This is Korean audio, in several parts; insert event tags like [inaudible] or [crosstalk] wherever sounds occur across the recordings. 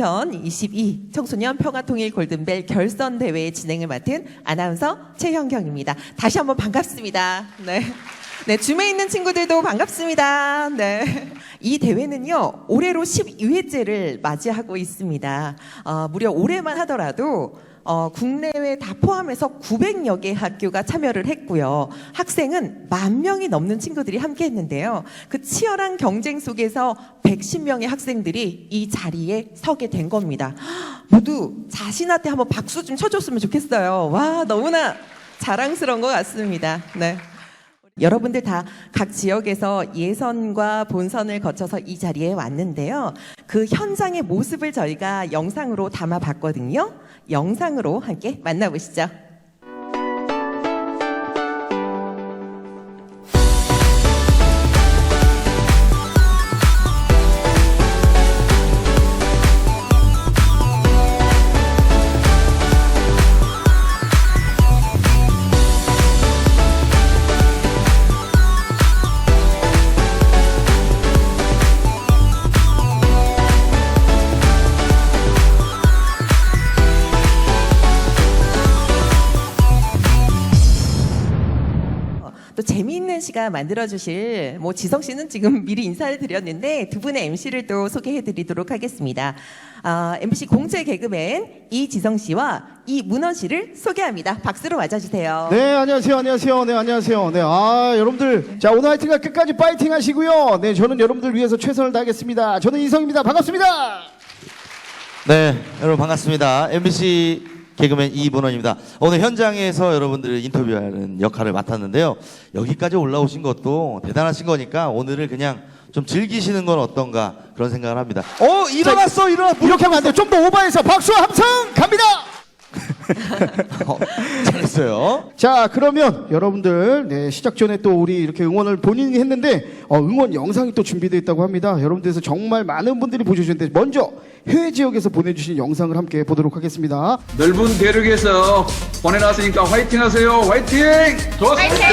2022 청소년 평화통일 골든벨 결선 대회 진행을 맡은 아나운서 최현경입니다. 다시 한번 반갑습니다. 네. 네, 줌에 있는 친구들도 반갑습니다. 네. 이 대회는요, 올해로 12회째를 맞이하고 있습니다. 어, 무려 올해만 하더라도 어, 국내외 다 포함해서 900여 개 학교가 참여를 했고요. 학생은 만 명이 넘는 친구들이 함께 했는데요. 그 치열한 경쟁 속에서 110명의 학생들이 이 자리에 서게 된 겁니다. 모두 자신한테 한번 박수 좀 쳐줬으면 좋겠어요. 와, 너무나 자랑스러운 것 같습니다. 네. 여러분들 다 각 지역에서 예선과 본선을 거쳐서 이 자리에 왔는데요. 그 현장의 모습을 저희가 영상으로 담아 봤거든요. 영상으로 함께 만나보시죠. 재미있는 시간 만들어 주실 뭐 지성 씨는 지금 [laughs] 미리 인사를 드렸는데 두 분의 MC를 또 소개해 드리도록 하겠습니다. 아, MC 공채 개그맨 이지성 씨와 이문원 씨를 소개합니다. 박수로 맞아 주세요. 네, 안녕하세요. 안녕하세요. 네, 안녕하세요. 네, 아, 여러분들. 자, 오늘 하여튼가 끝까지 파이팅 하시고요. 네, 저는 여러분들 위해서 최선을 다하겠습니다. 저는 이성입니다. 반갑습니다. 네, 여러분 반갑습니다. MBC 개그맨 이문원입니다. 오늘 현장에서 여러분들을 인터뷰하는 역할을 맡았는데요. 여기까지 올라오신 것도 대단하신 거니까 오늘을 그냥 좀 즐기시는 건 어떤가 그런 생각을 합니다. 어, 일어났어, 일어나. 이렇게 하면 안 돼요. 좀 더 오버해서 박수 함성 갑니다! [laughs] 어, 잘했어요. 자, 그러면 여러분들, 네, 시작 전에 또 우리 이렇게 응원을 본인이 했는데, 어, 응원 영상이 또 준비되어 있다고 합니다. 여러분들께서 정말 많은 분들이 보셔주셨는데, 먼저 해외 지역에서 보내주신 영상을 함께 보도록 하겠습니다. 넓은 대륙에서 보내놨으니까 화이팅 하세요. 화이팅! 좋습니다.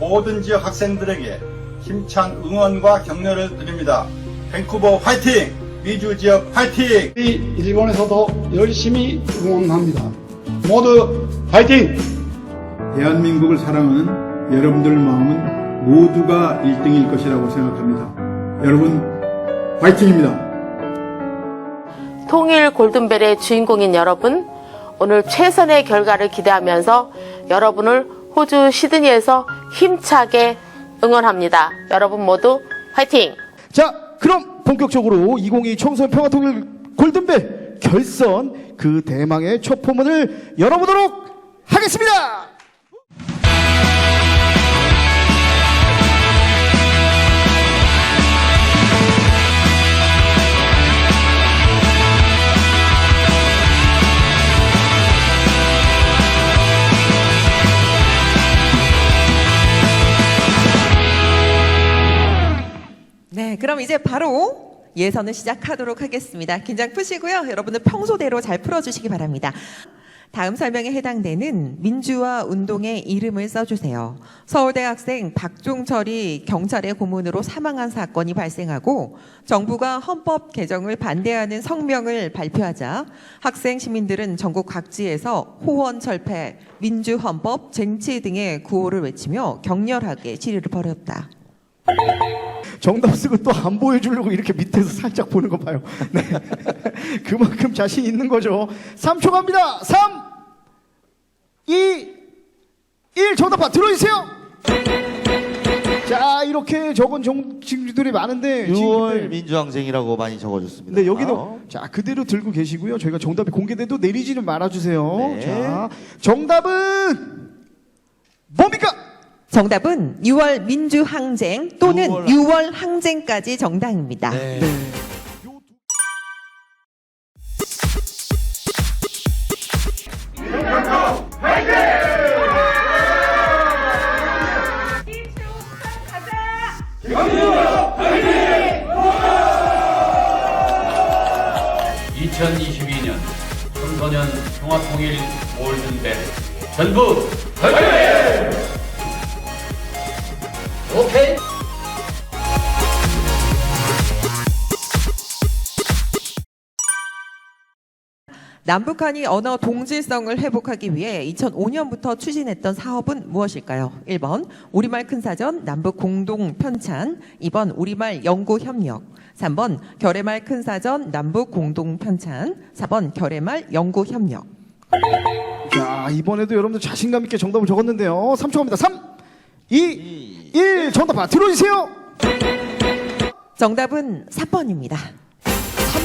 모든 지역 학생들에게 힘찬 응원과 격려를 드립니다. 밴쿠버 화이팅! 미주 지역 화이팅! 우리 일본에서도 열심히 응원합니다. 모두 파이팅! 대한민국을 사랑하는 여러분들 마음은 모두가 1등일 것이라고 생각합니다. 여러분, 화이팅입니다. 통일 골든벨의 주인공인 여러분, 오늘 최선의 결과를 기대하면서 여러분을 호주 시드니에서 힘차게 응원합니다. 여러분 모두 화이팅! 자, 그럼 본격적으로 2022 청소년 평화통일 골든벨 결선 그 대망의 첫 포문을 열어보도록 하겠습니다! 그럼 이제 바로 예선을 시작하도록 하겠습니다. 긴장 푸시고요. 여러분들 평소대로 잘 풀어주시기 바랍니다. 다음 설명에 해당되는 민주화 운동의 이름을 써주세요. 서울대 학생 박종철이 경찰의 고문으로 사망한 사건이 발생하고 정부가 헌법 개정을 반대하는 성명을 발표하자 학생 시민들은 전국 각지에서 호원 철폐, 민주헌법, 쟁취 등의 구호를 외치며 격렬하게 시위를 벌였다. 정답 쓰고 또 안 보여주려고 이렇게 밑에서 살짝 보는 거 봐요. 네. [laughs] 그만큼 자신 있는 거죠. 3초 갑니다. 3, 2, 1. 정답 들어주세요. 자, 이렇게 적은 정, 친구들이 많은데. 6월 지금- 민주항쟁이라고 많이 적어줬습니다. 네, 여기도 어. 자 그대로 들고 계시고요. 저희가 정답이 공개돼도 내리지는 말아주세요. 네. 자, 정답은 뭡니까? 정답은 6월 민주항쟁 또는 6월 6월 항쟁까지 정답입니다. 네. 이 2022년 청소년 평화통일 골든벨 전부 남북한이 언어 동질성을 회복하기 위해 2005년부터 추진했던 사업은 무엇일까요? 1번 우리말 큰사전 남북 공동 편찬 2번 우리말 연구 협력 3번 결의말 큰사전 남북 공동 편찬 4번 결의말 연구 협력 자, 이번에도 여러분들 자신감 있게 정답을 적었는데요. 3초 갑니다. 3, 2, 1. 정답 봐. 들어주세요. 정답은 4번입니다.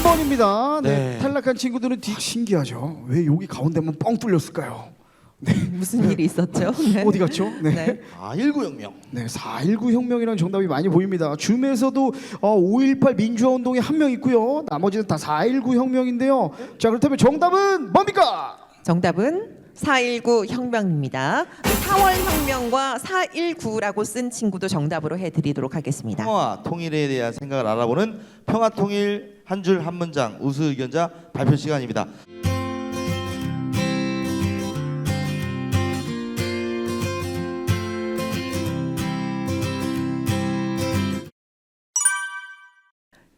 3번입니다. 네. 네. 탈락한 친구들은 뒤 신기하죠. 왜 여기 가운데만 뻥 뚫렸을까요? 무슨 일이 있었죠? [laughs] 네. 어디 갔죠? 네. 네. 아, 19 혁명. 네, 4.19 혁명이라는 정답이 많이 보입니다. 줌에서도 어, 5.18 민주화 운동에 한 명 있고요. 나머지는 다 4.19 혁명인데요. 자, 그렇다면 정답은 뭡니까? 정답은 4.19 혁명입니다. 4월 혁명과 4.19라고 쓴 친구도 정답으로 해드리도록 하겠습니다. 평화 통일에 대한 생각을 알아보는 평화 통일 한 줄 한 문장 우수 의견자 발표 시간입니다.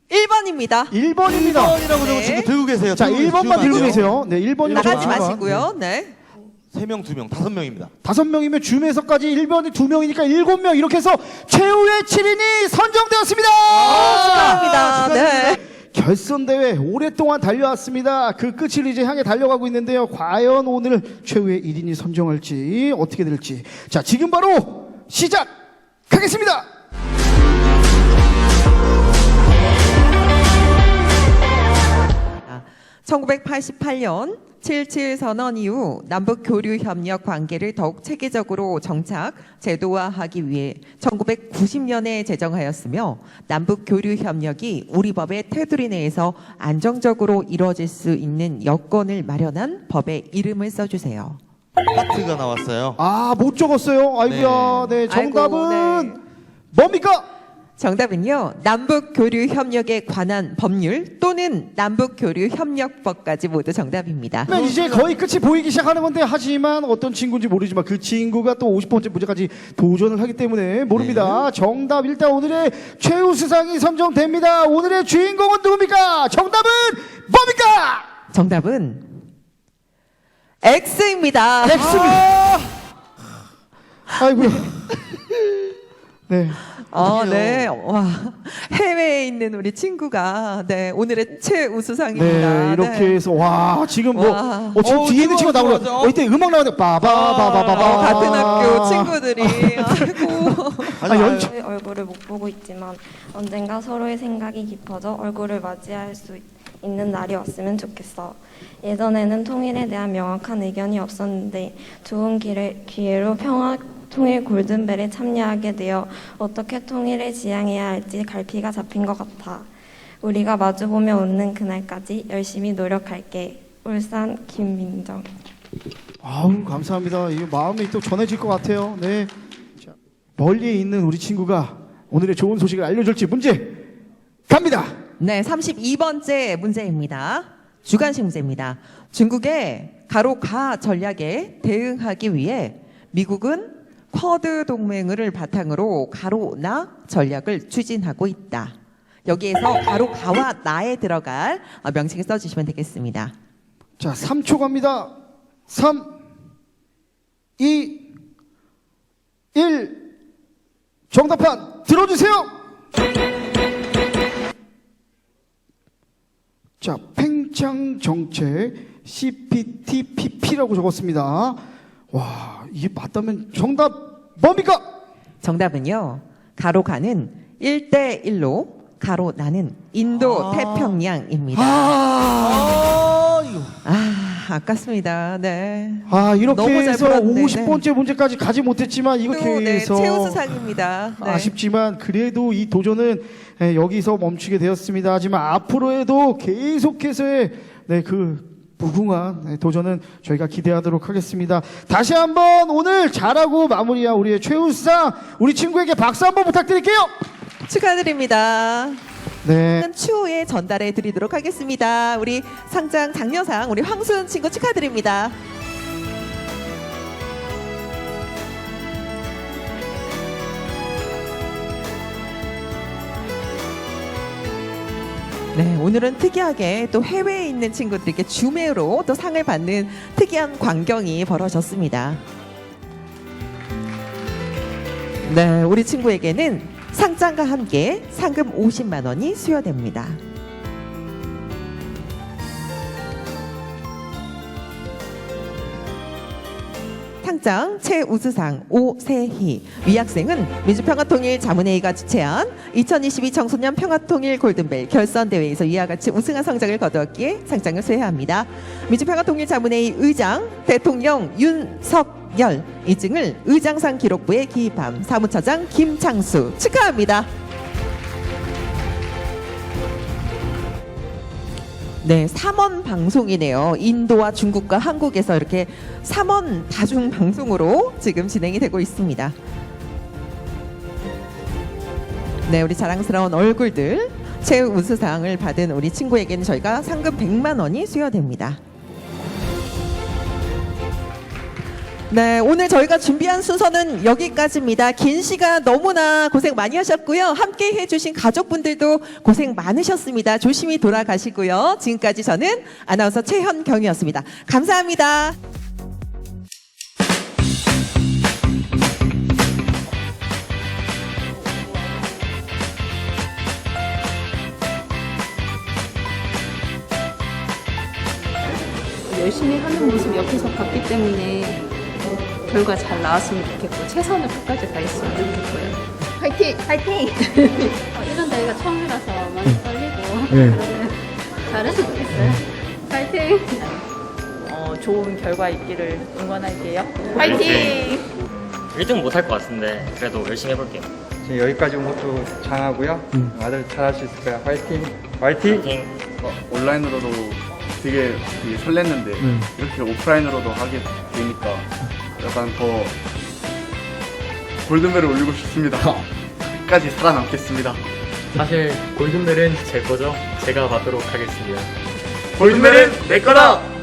일 1번입니다. 1번입니다. 1번이라고 적은 네. 친구 들고 계세요. 자, 들고 1번만 들고 계세요. 네, 1번이면 나가지 마시고요. 네. 세 명, 두 명, 다섯 명입니다. 다섯 명이면 줌에서까지 1번이 두 명이니까 일곱 명 이렇게 해서 최후의 7인이 선정되었습니다. 축하합니다. 네. 결선 대회 오랫동안 달려왔습니다. 그 끝을 이제 향해 달려가고 있는데요. 과연 오늘 최후의 1인이 선정할지 어떻게 될지. 자, 지금 바로 시작하겠습니다. 아, 1988년 77 선언 이후 남북 교류 협력 관계를 더욱 체계적으로 정착, 제도화하기 위해 1990년에 제정하였으며 남북 교류 협력이 우리 법의 테두리 내에서 안정적으로 이루어질 수 있는 여건을 마련한 법의 이름을 써주세요. 하트가 나왔어요. 아, 못 적었어요. 아이고야. 네, 정답은 아이고, 네. 뭡니까? 정답은요. 남북 교류 협력에 관한 법률 또는 남북 교류 협력법까지 모두 정답입니다. 그러면 이제 거의 끝이 보이기 시작하는 건데 하지만 어떤 친구인지 모르지만 그 친구가 또 50번째 문제까지 도전을 하기 때문에 모릅니다. 정답 일단 오늘의 최우 수상이 선정됩니다. 오늘의 주인공은 누굽니까? 정답은 뭡니까? 정답은 X입니다. X입니다. 아이고야. 네. 어, 네. 와. 해외에 있는 우리 친구가 네, 오늘의 최우수상입니다. 네, 이렇게 네. 해서 와 지금 뭐 와. 어, 지금 어, 뒤에 있는 좋아, 친구가 나오고 좋아, 어, 이때 음악 나오는데 어, 빠바바바바바 같은 학교 친구들이 아이고. 아, 연출 서로의 얼굴을 못 보고 있지만 언젠가 서로의 생각이 깊어져 얼굴을 맞이할 수 있는 날이 왔으면 좋겠어. 예전에는 통일에 대한 명확한 의견이 없었는데 좋은 기회, 기회로 평화 통일 골든벨에 참여하게 되어 어떻게 통일을 지향해야 할지 갈피가 잡힌 것 같아. 우리가 마주보며 웃는 그날까지 열심히 노력할게. 울산 김민정. 아우 감사합니다. 이 마음이 또 전해질 것 같아요. 네. 자, 멀리에 있는 우리 친구가 오늘의 좋은 소식을 알려줄지 문제 갑니다. 네, 32번째 문제입니다. 주관식 문제입니다. 중국의 가로 가 전략에 대응하기 위해 미국은 쿼드 동맹을 바탕으로 가로 나 전략을 추진하고 있다. 여기에서 가로 가와 나에 들어갈 어, 명칭을 써주시면 되겠습니다. 자, 3초 갑니다. 3, 2, 1. 정답판 들어주세요. 자, 팽창 정책 CPTPP라고 적었습니다. 와, 이게 맞다면 정답 뭡니까? 정답은요. 가로 가는 1대1로 가로 나는 인도 태평양입니다. 아, 이거. 아, 아깝습니다. 네. 아, 이렇게 너무 잘 해서 풀었네. 50번째 문제까지 가지 못했지만 이렇게 또, 네, 해서 최우수상입니다. 네. 아쉽지만 그래도 이 도전은 예, 여기서 멈추게 되었습니다. 하지만 앞으로에도 계속해서의 네, 그 무궁한 네, 도전은 저희가 기대하도록 하겠습니다. 다시 한번 오늘 잘하고 마무리한 우리의 최우수상 우리 친구에게 박수 한번 부탁드릴게요. 축하드립니다. 네. 추후에 전달해 드리도록 하겠습니다. 우리 상장 장려상 우리 황순 친구 축하드립니다. 네, 오늘은 특이하게 또 해외에 있는 친구들에게 주매로 또 상을 받는 특이한 광경이 벌어졌습니다. 네, 우리 친구에게는 상장과 함께 상금 50만 원이 수여됩니다. 상장 최우수상 오세희 위 학생은 민주평화통일 자문회의가 주최한 2022 청소년 평화통일 골든벨 결선 대회에서 이와 같이 우승한 성적을 거두었기에 상장을 수여합니다. 민주평화통일 자문회의 의장 대통령 윤석열 이 증을 의장상 기록부에 기입함 사무처장 김창수 축하합니다. 네, 3원 방송이네요. 인도와 중국과 한국에서 이렇게 3원 다중 방송으로 지금 진행이 되고 있습니다. 네, 우리 자랑스러운 얼굴들 최우수상을 받은 우리 친구에게는 저희가 상금 100만 원이 수여됩니다. 네, 오늘 저희가 준비한 순서는 여기까지입니다. 긴 시간 너무나 고생 많이 하셨고요. 함께 해주신 가족분들도 고생 많으셨습니다. 조심히 돌아가시고요. 지금까지 저는 아나운서 최현경이었습니다. 감사합니다. 열심히 하는 모습 옆에서 봤기 때문에 결과 잘 나왔으면 좋겠고 최선을 끝까지 다했으면 좋겠고요. 파이팅! 파이팅! [laughs] 어, 이런 대회가 처음이라서 많이 떨리고 네. 잘했으면 좋겠어요. 파이팅! 어, 좋은 결과 있기를 응원할게요. 파이팅! 1등 못 할 것 같은데 그래도 열심히 해볼게요. 여기까지 온 것도 장하고요. 아들 잘할 수 있을 거야. 화이팅! 화이팅! 파이팅! 온라인으로도 되게, 되게 설렜는데 음. 이렇게 오프라인으로도 하게 되니까 약간 더 골든벨을 울리고 싶습니다. 끝까지 살아남겠습니다. 사실 골든벨은 제 거죠. 제가 받도록 하겠습니다. 골든벨은 내 거다!